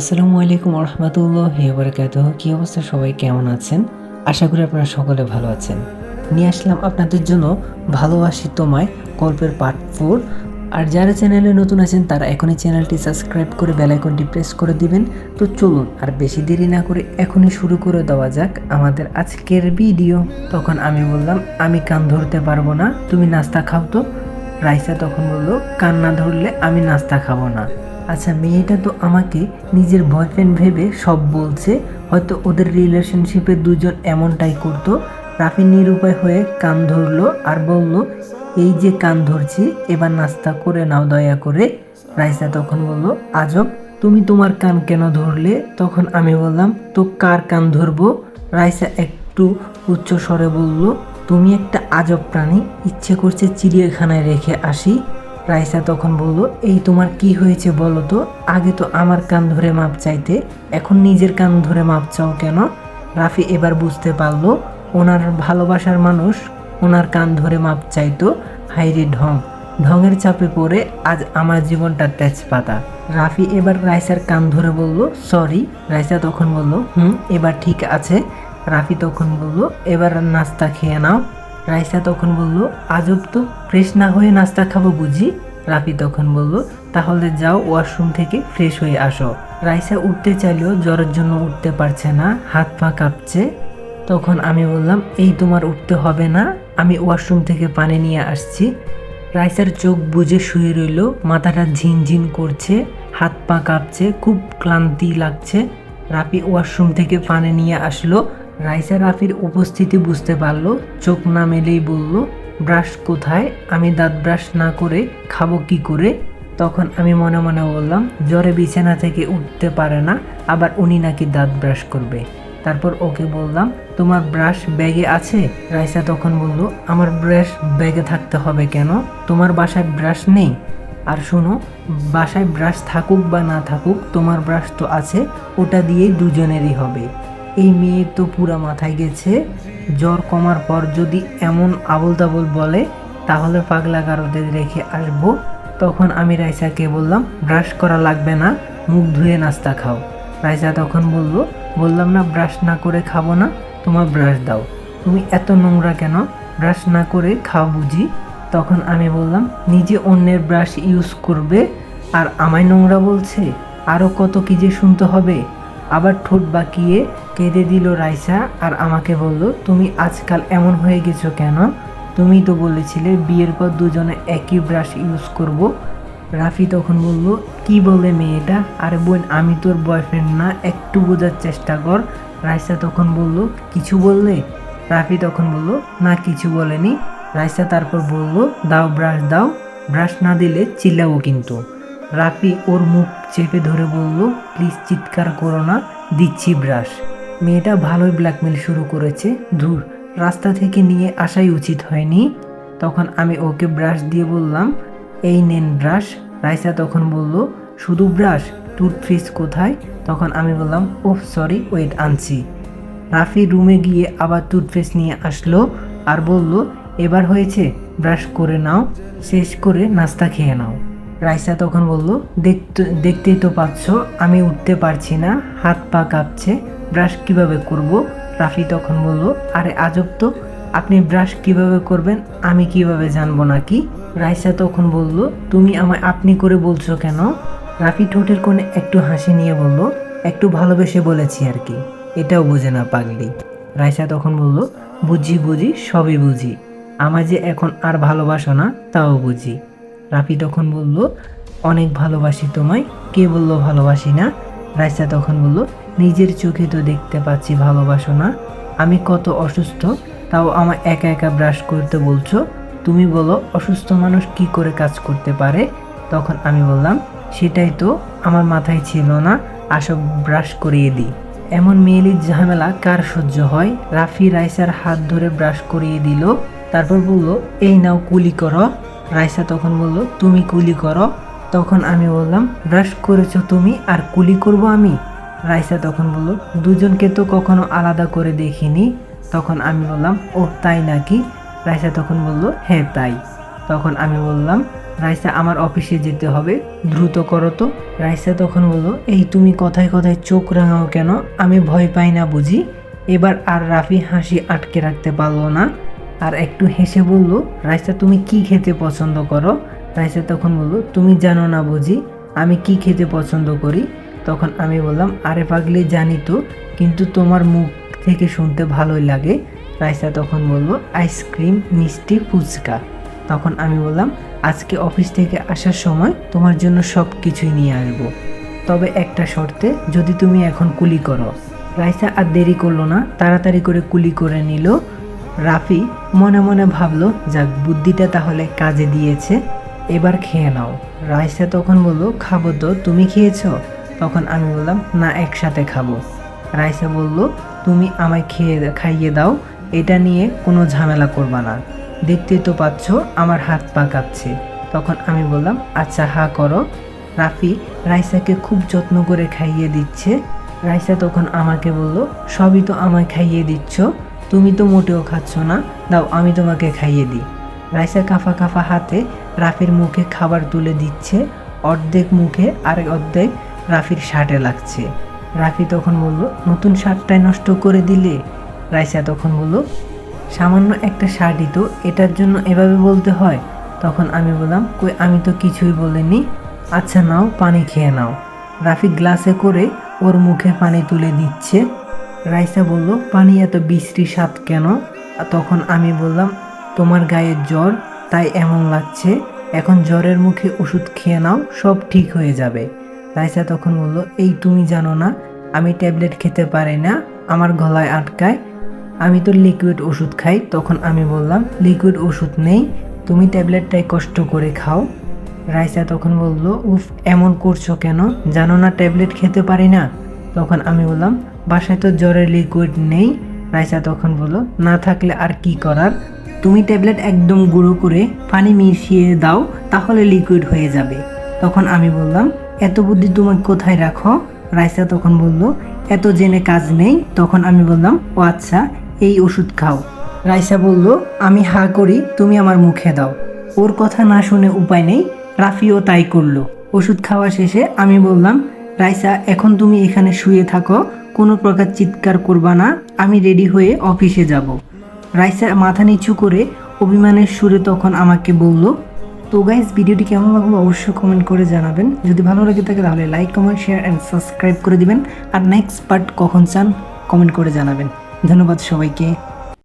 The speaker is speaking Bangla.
আসসালামু আলাইকুম রহমতুল্লাহ বারকাত কি অবস্থা? সবাই কেমন আছেন? আশা করি আপনারা সকলে ভালো আছেন। নিয়ে আসলাম আপনাদের জন্য ভালোবাসি তোমায় গল্পের পার্ট ফোর আর যারা চ্যানেলে নতুন আছেন, তারা এখনই চ্যানেলটি সাবস্ক্রাইব করে বেল আইকনটি প্রেস করে দিবেন। তো চলুন, আর বেশি দেরি না করে এখনই শুরু করে দেওয়া যাক আমাদের আজকের ভিডিও তখন আমি বললাম, আমি কান ধরতে পারব না, তুমি নাস্তা খাও তো। রাইসা তখন বলল, কান না ধরলে আমি নাস্তা খাব না। আচ্ছা মেয়েটা তো আমাকে নিজের বয়ফ্রেন্ড ভেবে সব বলছে। হয়তো ওদের রিলেশনশিপে দুজন এমনটাই করতো। রাফি নিরুপায় হয়ে কান ধরলো আর বলল, এই যে কান ধরছি, এবার নাস্তা করে নাও, দয়া করে। রাইসা তখন বলল, আজব, তুমি তোমার কান কেন ধরলে? তখন আমি বললাম, তো কার কান ধরবো? রাইসা একটু উচ্চ স্বরে বলল, তুমি একটা আজব প্রাণী, ইচ্ছে করছে চিড়িয়াখানায় রেখে আসি। রাইসা তখন বলল, এই তোমার কি হয়েছে বলো তো? আগে তো আমার কান ধরে মাপ চাইতে, এখন নিজের কান ধরে মাপ চাও কেন? রাফি এবার বুঝতে পারল, ওনার ভালোবাসার মানুষ ওনার কান ধরে মাপ চাইতো, হাইরে ঢং, ঢঙের চাপে পড়ে আজ আমার জীবনটা তেজপাতা। রাফি এবার রাইসার কান ধরে বলল, সরি। রাইসা তখন বলল, হুম, এবার ঠিক আছে। রাফি তখন বলল, এবার নাস্তা খেয়ে নাও। রাইসা তখন বলল, আজব তো, ফ্রেশ না হয়ে নাস্তা খাব বুঝি? রাফি তখন বলল, তাহলে যাও ওয়াশরুম থেকে ফ্রেশ হয়ে আসো। রাইসা উঠতে চাইলেও জ্বরের জন্য উঠতে পারছে না, হাত পা কাঁপছে। তখন আমি বললাম, এই তোমার উঠতে হবে না, আমি ওয়াশরুম থেকে পানি নিয়ে আসছি। রাইসার চোখ বুজে শুয়ে রইল, মাথাটা ঝিনঝিন করছে, হাত পা কাঁপছে, খুব ক্লান্তি লাগছে। রাফি ওয়াশরুম থেকে পানি নিয়ে আসলো রাইসা রাফির উপস্থিতি বুঝতে পারল, চোখ না মেলেই বলল, ব্রাশ কোথায়? আমি দাঁত ব্রাশ না করে খাব কি করে? তখন আমি মনে মনে বললাম, জ্বরে বিছানা থেকে উঠতে পারে না, আবার উনি নাকি দাঁত ব্রাশ করবে। তারপর ওকে বললাম, তোমার ব্রাশ ব্যাগে আছে? রাইসা তখন বলল, আমার ব্রাশ ব্যাগে থাকতে হবে কেন? তোমার বাসায় ব্রাশ নেই? আর শোনো, বাসায় ব্রাশ থাকুক বা না থাকুক, তোমার ব্রাশ তো আছে, ওটা দিয়েই দুজনেরই হবে। এই মেয়ের তো পুরা মাথায় গেছে। জ্বর কমার পর যদি এমন আবল তাবল বলে, তাহলে পাগলা গারদের রেখে আসব। তখন আমি রাইসাকে বললাম, ব্রাশ করা লাগবে না, মুখ ধুয়ে নাস্তা খাও। রাইসা তখন বলল, বললাম না, ব্রাশ না করে খাব না, তোমার ব্রাশ দাও। তুমি এত নোংরা কেন? ব্রাশ না করে খাও বুঝি? তখন আমি বললাম, নিজে অন্যের ব্রাশ ইউজ করবে, আর আমায় নোংরা বলছে? আরও কত কী যে শুনতে হবে? আবার ঠোঁট বাঁকিয়ে কেঁদে দিল রাইসা আর আমাকে বলল, তুমি আজকাল এমন হয়ে গেছো কেন? তুমি তো বলেছিলে বিয়ের পর দুজনে একই ব্রাশ ইউজ করব। রাফি তখন বলল, কি বলে মেয়েটা? আরে বোন, আমি তোর বয়ফ্রেন্ড না, একটু বোঝার চেষ্টা কর। রাইসা তখন বলল, কিছু বললে? রাফি তখন বলল, না, কিছু বলেনি। রাইসা তারপর বলল, দাও ব্রাশ দাও। ব্রাশ না দিলে চিল্লাবো কিন্তু। রাফি ওর মুখ চেপে ধরে বলল, প্লিজ চিৎকার করো না, দিচ্ছি ব্রাশ। মেয়েটা ভালোই ব্ল্যাকমেল শুরু করেছে। ধুর, রাস্তা থেকে নিয়ে আসাই উচিত হয়নি। তখন আমি ওকে ব্রাশ দিয়ে বললাম, এই নেন ব্রাশ। রাইসা তখন বলল, শুধু ব্রাশ? টুথপেস্ট কোথায়? তখন আমি বললাম, ওহ, সরি, ওয়েট, আনছি। রাফি রুমে গিয়ে আবার টুথপেস্ট নিয়ে আসলো আর বলল, এবার হয়েছে, ব্রাশ করে নাও, শেষ করে নাস্তা খেয়ে নাও। রাইসা তখন বলল, দেখতে, দেখতেই তো পাচ্ছ, আমি উঠতে পারছি না, হাত পা কাঁপছে, ব্রাশ কীভাবে করব? রাফি তখন বলল, আরে আজব তো, আপনি ব্রাশ কীভাবে করবেন, আমি কীভাবে জানব নাকি? রাইসা তখন বলল, তুমি আমায় আপনি করে বলছো কেন? রাফি ঠোঁটের কোণে একটু হাসি নিয়ে বলল, একটু ভালোবেসে বলেছি আর কি, এটাও বোঝে না পাগলি। রাইসা তখন বলল, বুঝি বুঝি, সবই বুঝি আমার যে এখন আর ভালোবাসো না, তাও বুঝি। রাফি তখন বলল, অনেক ভালোবাসি তোমায়, কে বলল ভালোবাসি না? রাইসা তখন বলল, নিজের চোখে তো দেখতে পাচ্ছি, ভালোবাসো না। আমি কত অসুস্থ, তাও আমার একা একা ব্রাশ করতে বলছো। তুমি বলো, অসুস্থ মানুষ কি করে কাজ করতে পারে? তখন আমি বললাম, সেটাই তো, আমার মাথায় ছিল না আসব ব্রাশ করিয়ে দিই। এমন মেয়েলির ঝামেলা কার সহ্য হয়? রাফি রাইসার হাত ধরে ব্রাশ করিয়ে দিল, তারপর বলল, এই নাও কুলি করো। রাইসা তখন বলল, তুমি কুলি করো। তখন আমি বললাম, ব্রাশ করেছ তুমি, আর কুলি করব আমি? রাইসা তখন বলল, দুজনকে তো কখনো আলাদা করে দেখিনি। তখন আমি বললাম, ও, তাই নাকি? রাইসা তখন বলল হ্যাঁ তাই। তখন আমি বললাম, রাইসা, আমার অফিসে যেতে হবে, দ্রুত করো তো। রাইসা তখন বলল, এই তুমি কথায় কথায় চোখ রাঙাও কেন? আমি ভয় পাই না বুঝি? এবার আর রাফি হাসি আটকে রাখতে পারল না। আর একটু হেসে বলল, রাইসা, তুমি কি খেতে পছন্দ করো? রাইসা তখন বলল, তুমি জানো না বুঝি, আমি কি খেতে পছন্দ করি? তখন আমি বললাম, আরে পাগলি, জানি তো, কিন্তু তোমার মুখ থেকে শুনতে ভালোই লাগে। রাইসা তখন বলল, আইসক্রিম মিষ্টি ফুচকা। তখন আমি বললাম, আজকে অফিস থেকে আসার সময় তোমার জন্য সব কিছুই নিয়ে আসব। তবে একটা শর্তে, যদি তুমি এখন কুলি করো। রাইসা আর দেরি করল না, তাড়াতাড়ি করে কুলি করে নিল। রাফি মনে মনে ভাবলো, যাক, বুদ্ধিটা তাহলে কাজে দিয়েছে। এবার খেয়ে নাও। রাইসা তখন বলল, খাব তো, তুমি খেয়েছো? তখন আমি বললাম, না, একসাথে খাব। রাইসা বলল, তুমি আমায় খেয়ে খাইয়ে দাও, এটা নিয়ে কোনো ঝামেলা করবা না। দেখতে তো পাচ্ছ, আমার হাত পা কাঁপছে। তখন আমি বললাম আচ্ছা হা, করো। রাফি রাইসাকে খুব যত্ন করে খাইয়ে দিচ্ছে। রাইসা তখন আমাকে বলল, সবই তো আমায় খাইয়ে দিচ্ছ। তুমি তো মোটেও খাচ্ছ না। দাও, আমি তোমাকে খাইয়ে দিই। রাইসা কাফা কাফা হাতে রাফির মুখে খাবার তুলে দিচ্ছে। অর্ধেক মুখে আর অর্ধেক রাফির শার্টে লাগছে। রাফি তখন বলল, নতুন শার্টটাই নষ্ট করে দিলে? রাইসা তখন বলল, সামান্য একটা শার্টই তো, এটার জন্য এভাবে বলতে হয়? তখন আমি বললাম, কই, আমি তো কিছুই বলিনি। আচ্ছা নাও, পানি খেয়ে নাও। রাফি গ্লাসে করে ওর মুখে পানি তুলে দিচ্ছে। রাইসা বলল, পানি এত বিশ্রী স্বাদ কেন? তখন আমি বললাম, তোমার গায়ে জ্বর, তাই এমন লাগছে। এখন জ্বরের মুখে ওষুধ খেয়ে নাও, সব ঠিক হয়ে যাবে। রাইসা তখন বলল, এই তুমি জানো না, আমি ট্যাবলেট খেতে পারি না, আমার গলায় আটকায়। আমি তো লিকুইড ওষুধ খাই। তখন আমি বললাম, লিকুইড ওষুধ নেই, তুমি ট্যাবলেটটাই কষ্ট করে খাও। রাইসা তখন বলল, উফ, এমন করছ কেন? জানো না ট্যাবলেট খেতে পারি না? তখন আমি বললাম বাসায় তো জ্বরের লিকুইড নেই। রাইসা তখন বলল, না থাকলে আর কি করার? তুমি ট্যাবলেট একদম গুঁড়ো করে পানি মিশিয়ে দাও, তাহলে লিকুইড হয়ে যাবে। তখন আমি বললাম, এত বুদ্ধি তুমি কোথায় রাখো? রাইসা তখন বলল, এত জেনে কাজ নেই। তখন আমি বললাম, ও আচ্ছা এই ওষুধ খাও। রাইসা বলল, আমি হা করি, তুমি আমার মুখে দাও। ওর কথা না শুনে উপায় নেই, রাফিও তাই করল। ওষুধ খাওয়া শেষে আমি বললাম, রাইসা, এখন তুমি এখানে শুয়ে থাকো কোনো প্রকার চিৎকার করবা না, আমি রেডি হয়ে অফিসে যাব। রাইসা মাথা নিচু করে অভিমানের সুরে তখন আমাকে বলল, তো গাইজ ভিডিওটি কেমন লাগল অবশ্যই কমেন্ট করে জানাবেন। যদি ভালো লাগে থাকে তাহলে like comment share and subscribe করে দিবেন। আর নেক্সট পার্ট কখন চান কমেন্ট করে জানাবেন। ধন্যবাদ সবাইকে।